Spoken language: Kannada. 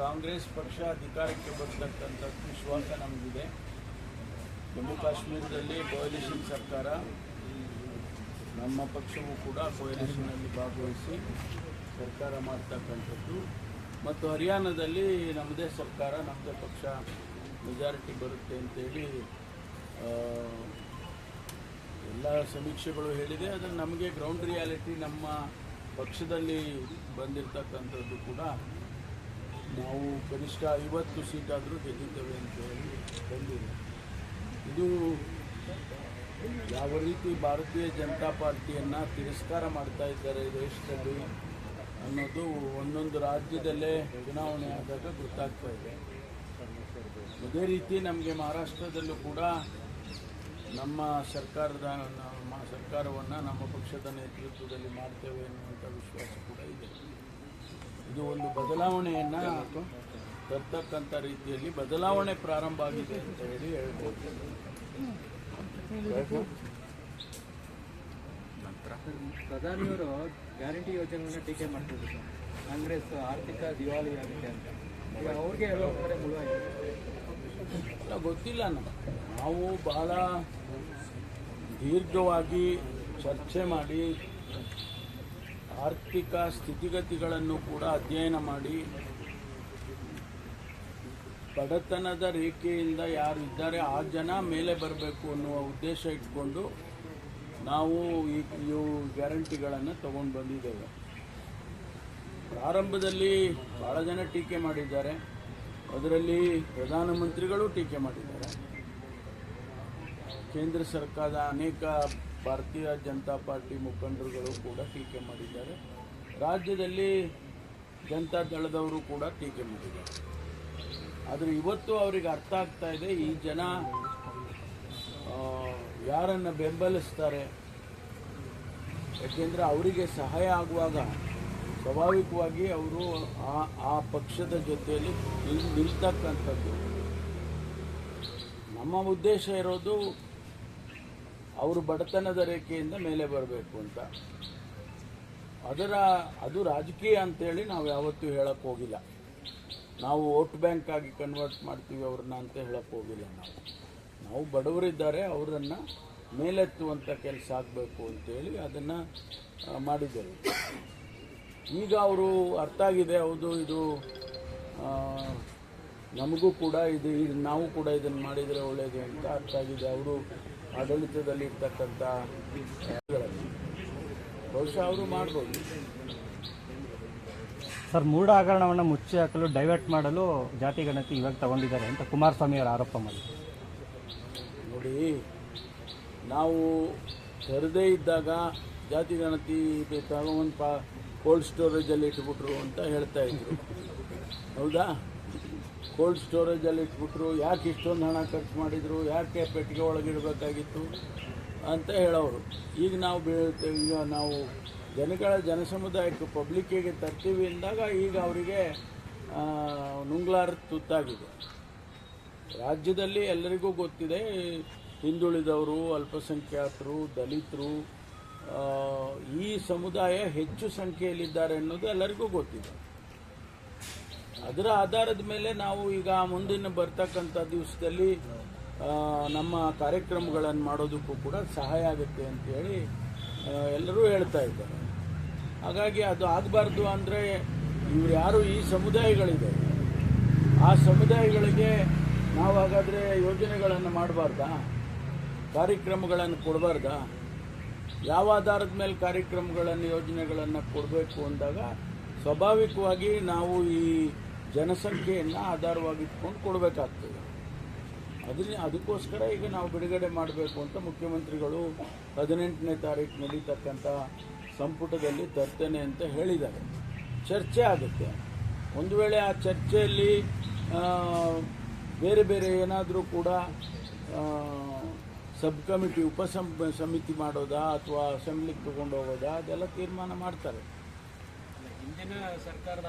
ಕಾಂಗ್ರೆಸ್ ಪಕ್ಷ ಅಧಿಕಾರಕ್ಕೆ ಬರ್ತಕ್ಕಂಥ ವಿಶ್ವಾಸ ನಮಗಿದೆ. ಜಮ್ಮು ಕಾಶ್ಮೀರದಲ್ಲಿ ಕೋಯಲಿಷನ್ ಸರ್ಕಾರ, ನಮ್ಮ ಪಕ್ಷವೂ ಕೂಡ ಕೋಯಲಿಷನ್ನಲ್ಲಿ ಭಾಗವಹಿಸಿ ಸರ್ಕಾರ ಮಾಡ್ತಕ್ಕಂಥದ್ದು. ಮತ್ತು ಹರಿಯಾಣದಲ್ಲಿ ನಮ್ಮದೇ ಸರ್ಕಾರ, ನಮ್ಮದೇ ಪಕ್ಷ ಮೆಜಾರಿಟಿ ಬರುತ್ತೆ ಅಂತೇಳಿ ಎಲ್ಲ ಸಮೀಕ್ಷೆಗಳು ಹೇಳಿದೆ. ಅದು ನಮಗೆ ಗ್ರೌಂಡ್ ರಿಯಾಲಿಟಿ ನಮ್ಮ ಪಕ್ಷದಲ್ಲಿ ಬಂದಿರತಕ್ಕಂಥದ್ದು ಕೂಡ ನಾವು ಕನಿಷ್ಠ ಐವತ್ತು ಸೀಟಾದರೂ ಗೆದ್ದಿದ್ದೇವೆ ಅಂತ ಹೇಳಿ ಬಂದಿದೆ. ಇದು ಯಾವ ರೀತಿ ಭಾರತೀಯ ಜನತಾ ಪಾರ್ಟಿಯನ್ನು ತಿರಸ್ಕಾರ ಮಾಡ್ತಾ ಇದ್ದಾರೆ ದೇಶದಲ್ಲಿ ಅನ್ನೋದು ಒಂದೊಂದು ರಾಜ್ಯದಲ್ಲೇ ಚುನಾವಣೆ ಆದಾಗ ಗೊತ್ತಾಗ್ತಾ ಇದೆ. ಅದೇ ರೀತಿ ನಮಗೆ ಮಹಾರಾಷ್ಟ್ರದಲ್ಲೂ ಕೂಡ ನಮ್ಮ ಸರ್ಕಾರದ, ನಮ್ಮ ಸರ್ಕಾರವನ್ನು ನಮ್ಮ ಪಕ್ಷದ ನೇತೃತ್ವದಲ್ಲಿ ಮಾಡ್ತೇವೆ ಎನ್ನುವಂಥ ವಿಶ್ವಾಸ ಕೂಡ ಇದೆ. ಇದು ಒಂದು ಬದಲಾವಣೆಯನ್ನು ತರ್ತಕ್ಕಂಥ ರೀತಿಯಲ್ಲಿ ಬದಲಾವಣೆ ಪ್ರಾರಂಭ ಆಗಿದೆ ಅಂತ ಹೇಳಿ ಹೇಳ್ಬೋದು. ಪ್ರಧಾನಿಯವರು ಗ್ಯಾರಂಟಿ ಯೋಜನೆಗಳನ್ನ ಟೀಕೆ ಮಾಡ್ತಿದ್ರು ಕಾಂಗ್ರೆಸ್ ಆರ್ಥಿಕ ದಿವಾಳಿ ಆಗುತ್ತೆ ಅಂತ. ಅವ್ರಿಗೆ ಎಲ್ಲ ಗೊತ್ತಿಲ್ಲ ನಮಗೆ. ನಾವು ಬಹಳ ದೀರ್ಘವಾಗಿ ಚರ್ಚೆ ಮಾಡಿ ಆರ್ಥಿಕ ಸ್ಥಿತಿಗತಿಗಳನ್ನು ಕೂಡ ಅಧ್ಯಯನ ಮಾಡಿ. ಬಡತನದ ರೇಖೆಯಿಂದ ಯಾರು ಇದ್ದಾರೆ, ಆ ಜನ ಮೇಲೆ ಬರಬೇಕು ಅನ್ನುವ ಉದ್ದೇಶ ಇಟ್ಕೊಂಡು ನಾವು ಈ ಗ್ಯಾರಂಟಿಗಳನ್ನು ತಗೊಂಡು ಬಂದಿದ್ದೇವೆ. ಪ್ರಾರಂಭದಲ್ಲಿ ಭಾಳ ಜನ ಟೀಕೆ ಮಾಡಿದ್ದಾರೆ. ಅದರಲ್ಲಿ ಪ್ರಧಾನಮಂತ್ರಿಗಳು ಟೀಕೆ ಮಾಡಿದ್ದಾರೆ. ಕೇಂದ್ರ ಸರ್ಕಾರದ ಅನೇಕ ಭಾರತೀಯ ಜನತಾ ಪಾರ್ಟಿ ಮುಖಂಡರುಗಳು ಕೂಡ ಟೀಕೆ ಮಾಡಿದ್ದಾರೆ. ರಾಜ್ಯದಲ್ಲಿ ಜನತಾ ದಳದವರು ಕೂಡ ಟೀಕೆ ಮಾಡಿದ್ದಾರೆ. ಆದರೆ ಇವತ್ತು ಅವರಿಗೆ ಅರ್ಥ ಆಗ್ತಾ ಇದೆ, ಈ ಜನ ಯಾರನ್ನು ಬೆಂಬಲಿಸ್ತಾರೆ? ಯಾಕೆಂದರೆ ಅವರಿಗೆ ಸಹಾಯ ಆಗುವಾಗ ಸ್ವಾಭಾವಿಕವಾಗಿ ಅವರು ಆ ಆ ಪಕ್ಷದ ಜೊತೆಯಲ್ಲಿ ನಿಲ್, ನಿಲ್ತಕ್ಕಂಥದ್ದು. ನಮ್ಮ ಉದ್ದೇಶ ಇರೋದು ಅವರು ಬಡತನದ ರೇಖೆಯಿಂದ ಮೇಲೆ ಬರಬೇಕು ಅಂತ. ಅದರ, ಅದು ರಾಜಕೀಯ ಅಂತೇಳಿ ನಾವು ಯಾವತ್ತೂ ಹೇಳಕ್ಕೆ ಹೋಗಿಲ್ಲ. ನಾವು ವೋಟ್ ಬ್ಯಾಂಕ್ ಆಗಿ ಕನ್ವರ್ಟ್ ಮಾಡ್ತೀವಿ ಅವ್ರನ್ನ ಅಂತ ಹೇಳಕ್ಕೆ ಹೋಗಿಲ್ಲ ನಾವು. ನಾವು ಬಡವರಿದ್ದಾರೆ, ಅವರನ್ನು ಮೇಲೆತ್ತುವಂಥ ಕೆಲಸ ಆಗಬೇಕು ಅಂತೇಳಿ ಅದನ್ನು ಮಾಡಿದ್ದೇವೆ. ಈಗ ಅವರು ಅರ್ಥ ಆಗಿದೆ, ಹೌದು, ಇದು ನಮಗೂ ಕೂಡ ಇದು ನಾವು ಕೂಡ ಇದನ್ನು ಮಾಡಿದರೆ ಒಳ್ಳೆಯದು ಅಂತ ಅರ್ಥ ಆಗಿದೆ. ಅವರು ಆಡಳಿತದಲ್ಲಿ ಇರ್ತಕ್ಕಂಥ. ಬಹುಶಃ ಅವರು ಮಾಡ್ಬೋದು. ಸರ್ ಮೂಢ ಹಗರಣವನ್ನು ಮುಚ್ಚಿ ಹಾಕಲು ಡೈವರ್ಟ್ ಮಾಡಲು ಜಾತಿ ಗಣತಿ ಇವಾಗ ತಗೊಂಡಿದ್ದಾರೆ ಅಂತ ಕುಮಾರಸ್ವಾಮಿ ಅವರು ಆರೋಪ ಮಾಡಿದ್ದಾರೆ ನೋಡಿ ನಾವು ತೆರೆದೇ ಇದ್ದಾಗ ಜಾತಿ ಗಣತಿ ತಗೊಂಡು ಪಾ ಕೋಲ್ಡ್ ಸ್ಟೋರೇಜಲ್ಲಿ ಇಟ್ಬಿಟ್ರು ಅಂತ ಹೇಳ್ತಾ ಇದ್ರು. ಹೌದಾ? ಕೋಲ್ಡ್ ಸ್ಟೋರೇಜಲ್ಲಿ ಇಟ್ಬಿಟ್ರು, ಯಾಕೆ ಇಷ್ಟೊಂದು ಹಣ ಖರ್ಚು ಮಾಡಿದರು, ಯಾಕೆ ಪೆಟ್ಟಿಗೆ ಒಳಗಿಡಬೇಕಾಗಿತ್ತು ಅಂತ ಹೇಳೋರು ಈಗ ನಾವು ಈಗ ನಾವು ಜನಗಳ, ಜನಸಮುದಾಯಕ್ಕೆ ಪಬ್ಲಿಕ್ಕಿಗೆ ತರ್ತೀವಿ ಅಂದಾಗ ಈಗ ಅವರಿಗೆ ನುಂಗ್ಲಾರ ತುತ್ತಾಗಿದೆ. ರಾಜ್ಯದಲ್ಲಿ ಎಲ್ಲರಿಗೂ ಗೊತ್ತಿದೆ, ಹಿಂದುಳಿದವರು, ಅಲ್ಪಸಂಖ್ಯಾತರು, ದಲಿತರು ಈ ಸಮುದಾಯ ಹೆಚ್ಚು ಸಂಖ್ಯೆಯಲ್ಲಿದ್ದಾರೆ ಅನ್ನೋದು ಎಲ್ಲರಿಗೂ ಗೊತ್ತಿದೆ. ಅದರ ಆಧಾರದ ಮೇಲೆ ನಾವು ಈಗ ಮುಂದಿನ ಬರ್ತಕ್ಕಂಥ ದಿವಸದಲ್ಲಿ ನಮ್ಮ ಕಾರ್ಯಕ್ರಮಗಳನ್ನು ಮಾಡೋದಕ್ಕೂ ಕೂಡ ಸಹಾಯ ಆಗುತ್ತೆ ಅಂತೇಳಿ ಹೇಳಿ ಎಲ್ಲರೂ ಹೇಳ್ತಾ ಇದ್ದಾರೆ. ಹಾಗಾಗಿ ಅದು ಆಗಬಾರ್ದು ಅಂದರೆ ಇವ್ರು ಯಾರು ಈ ಸಮುದಾಯಗಳಿದೆ. ಆ ಸಮುದಾಯಗಳಿಗೆ ನಾವು ಹಾಗಾದರೆ ಯೋಜನೆಗಳನ್ನು ಮಾಡಬಾರ್ದಾ? ಕಾರ್ಯಕ್ರಮಗಳನ್ನು ಕೊಡಬಾರ್ದಾ? ಯಾವ ಆಧಾರದ ಮೇಲೆ ಕಾರ್ಯಕ್ರಮಗಳನ್ನು, ಯೋಜನೆಗಳನ್ನು ಕೊಡಬೇಕು ಅಂದಾಗ, ಸ್ವಾಭಾವಿಕವಾಗಿ ನಾವು ಈ ಜನಸಂಖ್ಯೆಯನ್ನು ಆಧಾರವಾಗಿಟ್ಕೊಂಡು ಕೊಡಬೇಕಾಗ್ತದೆ. ಅದನ್ನ ಅದಕ್ಕೋಸ್ಕರ ಈಗ ನಾವು ಬಿಡುಗಡೆ ಮಾಡಬೇಕು ಅಂತ ಮುಖ್ಯಮಂತ್ರಿಗಳು ಹದಿನೆಂಟನೇ ತಾರೀಕು ನಡೀತಕ್ಕಂಥ ಸಂಪುಟದಲ್ಲಿ ತರ್ತೇನೆ ಅಂತ ಹೇಳಿದ್ದಾರೆ. ಚರ್ಚೆ ಆಗುತ್ತೆ. ಒಂದು ವೇಳೆ ಆ ಚರ್ಚೆಯಲ್ಲಿ ಬೇರೆ ಬೇರೆ ಏನಾದರೂ ಕೂಡ ಸಬ್ ಕಮಿಟಿ ಉಪಸಂ ಸಮಿತಿ ಮಾಡೋದಾ ಅಥವಾ ಅಸೆಂಬ್ಲಿಗೆ ತಗೊಂಡು ಹೋಗೋದಾ ಅದೆಲ್ಲ ತೀರ್ಮಾನ ಮಾಡ್ತಾರೆ. ಹಿಂದಿನ ಸರ್ಕಾರದ